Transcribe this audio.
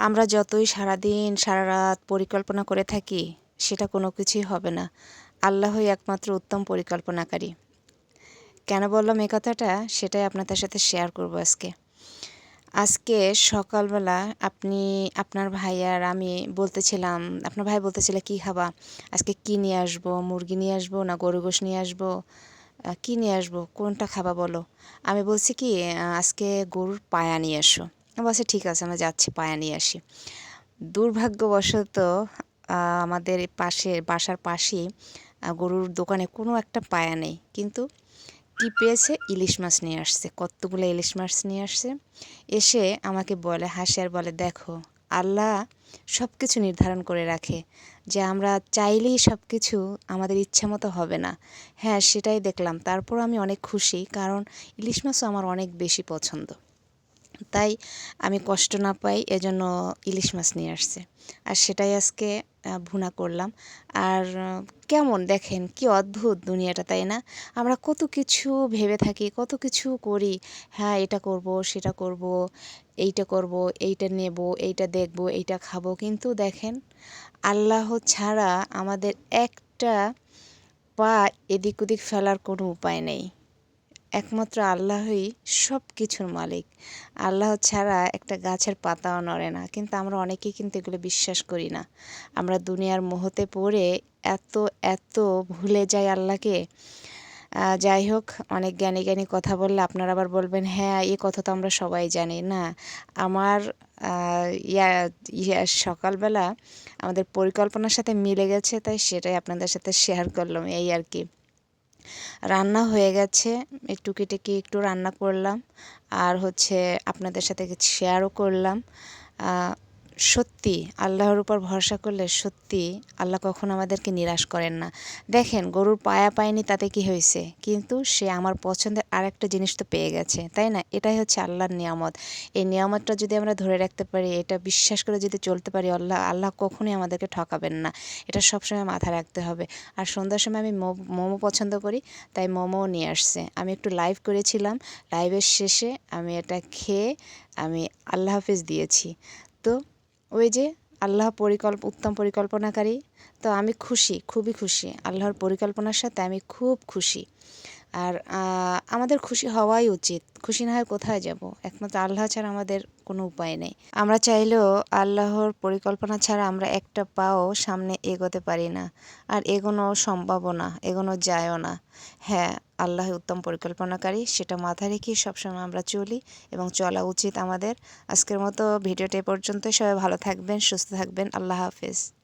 আমরা যতই সারাদিন সারা রাত পরিকল্পনা করে থাকি, সেটা কোনো কিছুই হবে না। আল্লাহই একমাত্র উত্তম পরিকল্পনাকারী। কেন বললাম এই কথাটা? সেটাই আপনাদের সাথে শেয়ার করব আজকে। আজকে সকালবেলা আপনি, আপনার ভাই আর আমি বলতেছিলাম, আপনার ভাই বলতেছিল, কি খাবা? আজকে কি নিয়ে আসব? মুরগি নিয়ে আসব না গরু গোশ নিয়ে আসব? কি নিয়ে আসব? কোনটা খাবা বলো? আমি বলছি কি আজকে গরুর পায়া নিয়ে এসো বলছে ঠিক আছে, আমরা যাচ্ছি, পায়া নিয়ে আসি। দুর্ভাগ্যবশত আমাদের পাশে, বাসার পাশেই গরুর দোকানে কোনো একটা পায়া নেই। কিন্তু কি পেয়েছে? ইলিশ মাছ নিয়ে আসছে, কতগুলো ইলিশ মাছ নিয়ে আসছে। এসে আমাকে বলে হাসে আর বলে, দেখো, আল্লাহ সব কিছু নির্ধারণ করে রাখে। যে আমরা চাইলেই সব কিছু আমাদের ইচ্ছা মতো হবে না। হ্যাঁ সেটাই দেখলাম। তারপর আমি অনেক খুশি, কারণ ইলিশ মাছও আমার অনেক বেশি পছন্দ। তাই আমি কষ্ট না পাই এজন্য ইলিশ মাছ নিয়ে আসছে। আর সেটাই আজকে ভুনা করলাম। আর, কেমন দেখেন কি অদ্ভুত দুনিয়াটা, তাই না? আমরা কত কিছু ভেবে থাকি, কত কিছু করি। হ্যাঁ এটা করব, সেটা করব, এইটা করব, এইটা নেব, এইটা দেখব, এইটা খাব। কিন্তু দেখেন, আল্লাহ ছাড়া আমাদের একটা পা এদিক ওদিক ফেলার কোনো উপায় নেই। একমাত্র আল্লাহই সব কিছুর মালিক। আল্লাহ ছাড়া একটা গাছের পাতাও নড়ে না। কিন্তু আমরা অনেকেই কিন্তু এগুলো বিশ্বাস করি না। আমরা দুনিয়ার মোহতে পড়ে এত এত ভুলে যাই আল্লাহকে। যাই হোক, অনেক জ্ঞানী জ্ঞানী কথা বললে আপনারা আবার বলবেন হ্যাঁ এই কথা তো আমরা সবাই জানি। না, আমার ইয়া ইয়া, সকালবেলা আমাদের পরিকল্পনার সাথে মিলে গেছে, তাই সেটাই আপনাদের সাথে শেয়ার করলাম, এই আর কি। রান্না হয়ে গেছে। একটু কেটে কি একটু রান্না করলাম। আর হচ্ছে আপনাদের সাথে শেয়ারও করলাম। সত্যি আল্লাহর উপর ভরসা করলে সত্যি আল্লাহ কখনো আমাদেরকে নিরাশ করেন না। দেখেন, গরুর পায়া পায়নি তাতে কি হয়েছে? কিন্তু সে আমার পছন্দের আরেকটা জিনিস তো পেয়ে গেছে, তাই না? এটাই হচ্ছে আল্লাহর নিয়ামত। এই নিয়ামতটা যদি আমরা ধরে রাখতে পারি, এটা বিশ্বাস করে যদি চলতে পারি, আল্লাহ আল্লাহ কখনোই আমাদেরকে ঠকাবেন না। এটা সবসময় মাথায় রাখতে হবে। আর সন্ধ্যার সময় আমি মোমো পছন্দ করি, তাই মোমোও নিয়ে আসছে। আমি একটু লাইভ করেছিলাম লাইভের শেষে আমি এটা খেয়ে আমি আল্লাহ হাফিজ দিয়েছি। তো ওই যে আল্লাহ পরিকল্প, উত্তম পরিকল্পনাকারী। তো আমি খুশি, খুবই খুশি। আল্লাহর পরিকল্পনার সাথে আমি খুব খুশি। আর আমাদের খুশি হওয়াই উচিত। খুশি না হয় কোথায় যাব? একমাত্র আল্লাহ ছাড়া আমাদের কোনো উপায় নেই। আমরা চাইলেও আল্লাহর পরিকল্পনা ছাড়া আমরা একটা পাও সামনে এগোতে পারি না। আর এগোনো সম্ভবও না, এগোনো যায়ও না। হ্যাঁ আল্লাহ উত্তম পরিকল্পনাকারী, সেটা মাথায় রেখেই সবসময় আমরা চলি এবং চলা উচিত আমাদের। আজকের মতো ভিডিওটা এ পর্যন্তই। সবাই ভালো থাকবেন, সুস্থ থাকবেন। আল্লাহ হাফেজ।